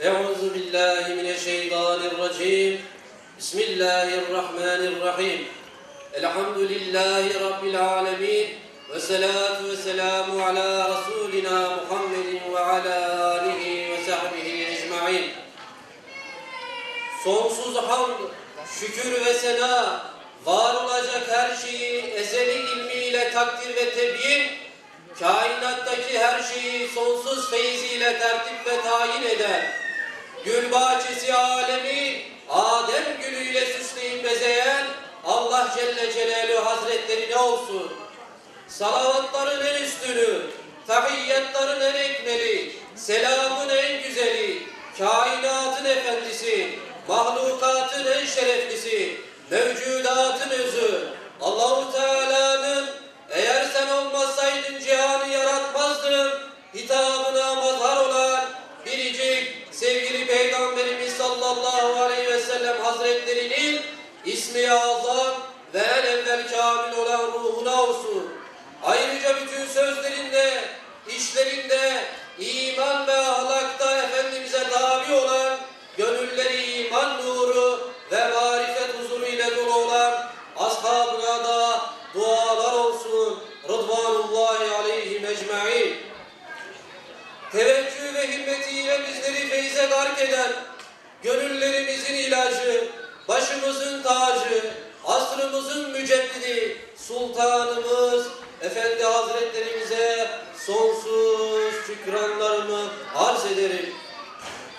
Euzu billahi mineşşeytanirracim. Bismillahirrahmanirrahim. Elhamdülillahi rabbil alamin. Ve salatu ve selamu ala rasulina Muhammedin ve ala alihi ve sahbihi ecmaîn. Sonsuz hamd, şükür ve sena var olacak her şeyi ezeli ilmiyle takdir ve tebyin kainattaki her şeyi sonsuz feyziyle tertip ve tayin eder gül bahçesi alemi, Adem gülüyle süsleyip bezeyen Allah Celle Celaluhu Hazretleri ne olsun? Salavatların en üstünü, tahiyyatların en ekmeli, selamın en güzeli, kainatın efendisi, mahlukatın en şereflisi, mevcudatın özü, Allahu Teala'nın ecma'in. Teveccüh ve himmetiyle bizleri feyze gark eden, gönüllerimizin ilacı, başımızın tacı, asrımızın müceddidi, sultanımız, Efendi Hazretlerimize sonsuz şükranlarımı arz ederim.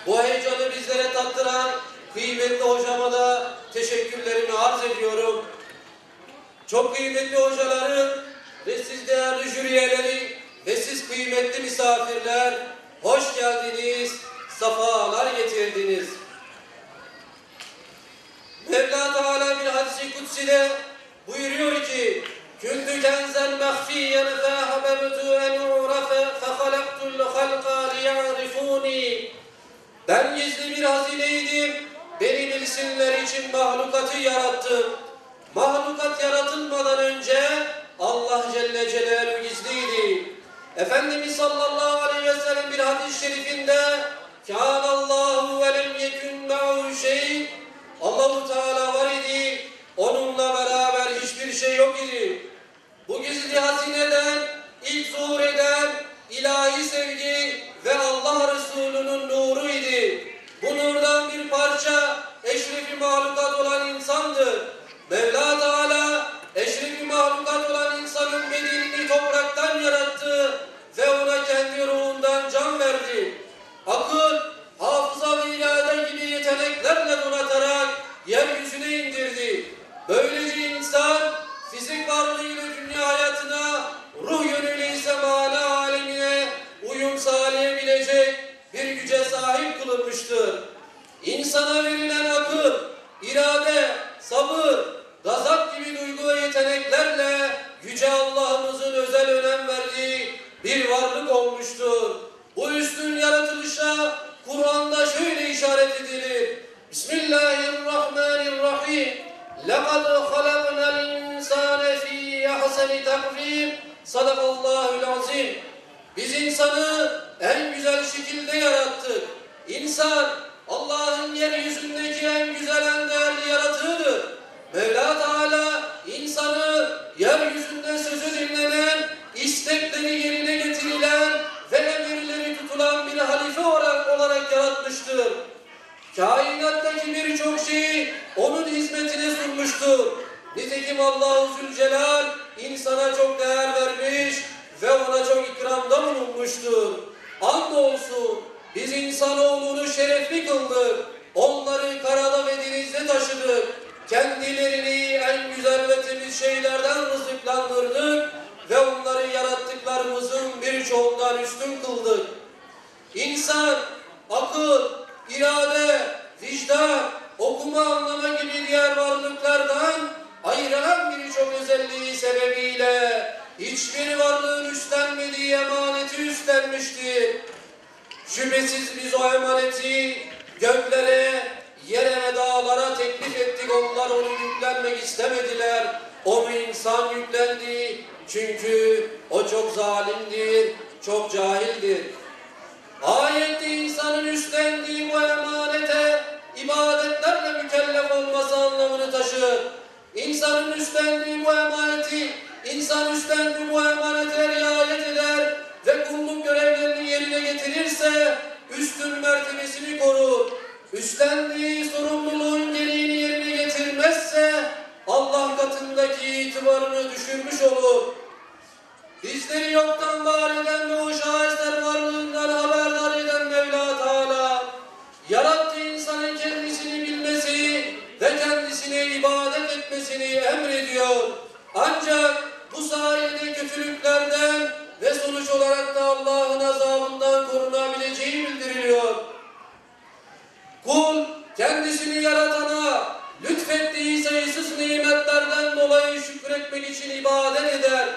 Bu heyecanı bizlere tattıran kıymetli hocama da teşekkürlerimi arz ediyorum. Çok kıymetli hocalarım ve siz değerli jüriyeleri ve siz kıymetli misafirler hoş geldiniz, safalar getirdiniz. Mevla Teala bir hadisi kutside buyuruyor ki Küntü kenzen mehfiyen fehabebtu en u'rafe fehalektul halqa liya'rifuni Ben gizli bir hazineydim, beni bilsinler için mahlukatı yarattım. Mahlukat yaratılmadan önce Allah Celle Celaluhu gizliydi. Efendimiz sallallahu aleyhi ve sellem bir hadis-i şerifinde Kânallâhu ve lem yekün me'u şey Allahu Teala var idi, onunla beraber hiçbir şey yok idi. Bu gizli hazineden, ilk zuhur eden ilahi sevgi ve Allah Resulü'nün nuru idi. Bu nurdan bir parça eşrefi mahlukat olan insandır. Mevla Teala eşrefi mahlukat olan insanın bedenini topraktan yarattı İnsana verilen akıl, irade, sabır, gazap gibi duygu ve yeteneklerle Yüce Allah'ımızın özel önem verdiği bir varlık olmuştur. Bu üstün yaratılışa Kur'an'da şöyle işaret edilir. Bismillahirrahmanirrahim. لَقَدْ خَلَقْنَا الْاِنْسَانَ ف۪ي اَحْسَنِ تَقْوِيمٍ Sadakallahül azim. Biz insanı en güzel şekilde yarattık. İnsan Allah'ın yeryüzündeki en güzel en değerli yaratığıdır. Mevla Teala insanı yeryüzünde sözü dinlenen, istekleri yerine getirilen ve emirleri tutulan bir halife olarak, olarak yaratmıştır. Kainattaki birçok şeyi onun hizmetine sunmuştur. Nitekim Allah-u Zülcelal insana çok değer vermiş ve ona çok ikramda bulunmuştur. Andolsun biz insanoğlunu şerefli kıldık. Onları karada ve denizde taşıdık. Kendilerini en güzel ve temiz şeylerden rızıklandırdık ve onları yarattıklarımızın birçoğundan üstün kıldık. İnsan, akıl, irade, vicdan, okuma anlama gibi diğer varlıklardan ayrılan birçok özelliği sebebiyle hiçbir varlığın üstlenmediği emaneti üstlenmiştir. Şüphesiz biz o emaneti göklere, yere ve dağlara teklif ettik. Onlar onu yüklenmek istemediler. Onu insan yüklendi. Çünkü o çok zalimdir, çok cahildir. Ayette insanın üstlendiği bu emanete ibadetlerle mükellef olması anlamını taşır. İnsanın üstlendiği bu emaneti, insan üstlendiği bu emanete getirirse üstün mertebesini korur. Üstlendiği sorumluluğun gereğini yerine getirmezse Allah katındaki itibarını düşürmüş olur. Bizleri yoktan var kendisini yaratana lütfettiği sayısız nimetlerden dolayı şükretmek için ibadet eder.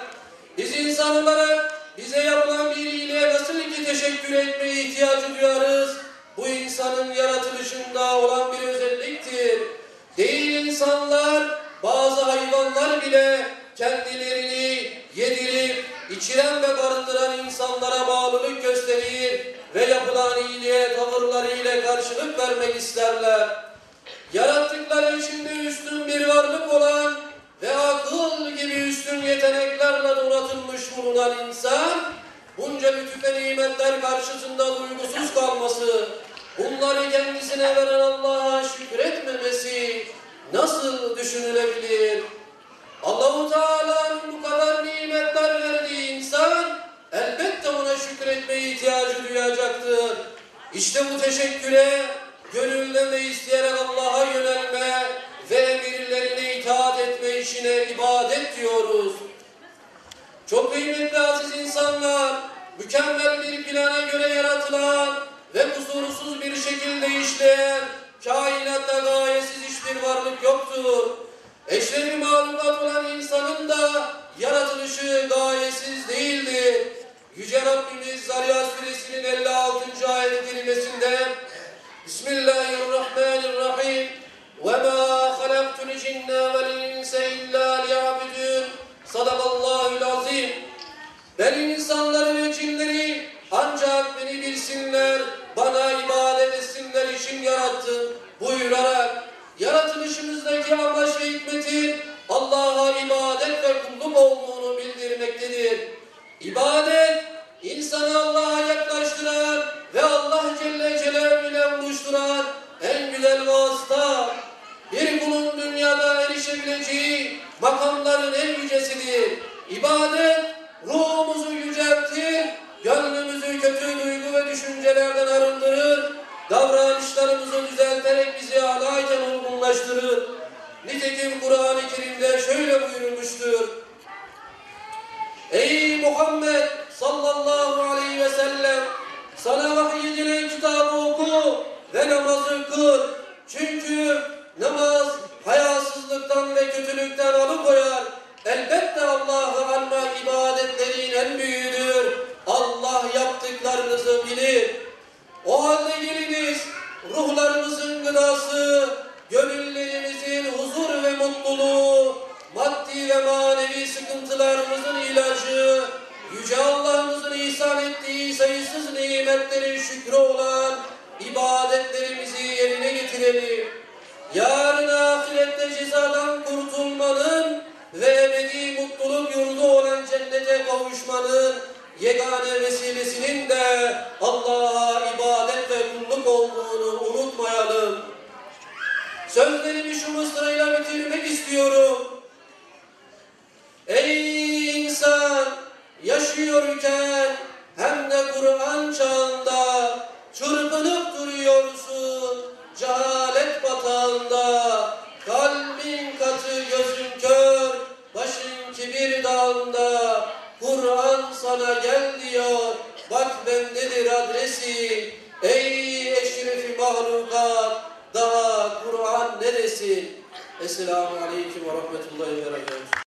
Biz insan olarak bize yapılan bir iyiliğe nasıl ki teşekkür etmeye ihtiyacı duyarız? Bu insanın yaratılışında olan bir özelliktir. Değil insanlar, bazı hayvanlar bile karşılık vermek isterler. Yarattıkları içinde üstün bir varlık olan ve akıl gibi üstün yeteneklerle donatılmış bulunan insan, bunca lütuf nimetler karşısında duygusuz kalması, bunları kendisine veren Allah'a şükretmemesi nasıl düşünülebilir? Allahu Teala'nın bu kadar nimetler verdiği İşte bu teşekküre gönülden ve isteyerek Allah'a yönelme ve emirlerine itaat etme işine ibadet diyoruz. Çok kıymetli aziz insanlar, mükemmel bir plana göre yaratılan ve kusursuz bir şekilde işleyen, kainatta gayesiz hiçbir varlık yoktur. Eşrefi mahlukat olan insanın da yaratılışı gayesiz değildir. Yüce Rabbimiz Zariyat Suresinin 56. ayet-i kerimesinde Bismillahirrahmanirrahim ve ma halaktul cinne vel inse illa liyabidun sadakallahul azim ben insanları ve cinleri ancak beni bilsinler, bana ibadet etsinler için yarattım buyurarak yaratılışımızdaki amaç ve hikmeti Allah'a ibadet ve kulluk olduğunu bildirmektedir. İbadet İbadet, ruhumuzu yüceltir, gönlümüzü kötü duygu ve düşüncelerden arındırır, davranışlarımızı düzelterek bizi alayken olgunlaştırır. Nitekim Kur'an-ı Kerim'de şöyle buyurmuştur. Ey Muhammed sallallahu aleyhi ve sellem sana vahyedilen kitabı oku ve namazı kıl. Çünkü namaz hayasızlıktan ve kötülükten alıkoyar. Elbette ruhlarımızın gıdası, gönüllerimizin huzur ve mutluluğu, maddi ve manevi sıkıntılarımızın ilacı, Yüce Allah'ımızın ihsan ettiği sayısız nimetlerin şükrü olan ibadetlerimizi yerine getirelim. Yarın ahirette yaşıyorken hem de Kur'an çağında çırpınıp duruyorsun. Cehalet batağında kalbin katı gözün kör başın kibir dağında. Kur'an sana gel diyor bak bendedir adresi? Ey eşrefi mahlukat daha Kur'an neresin Esselamu Aleyküm ve Rahmetullahi ve Berekatuhu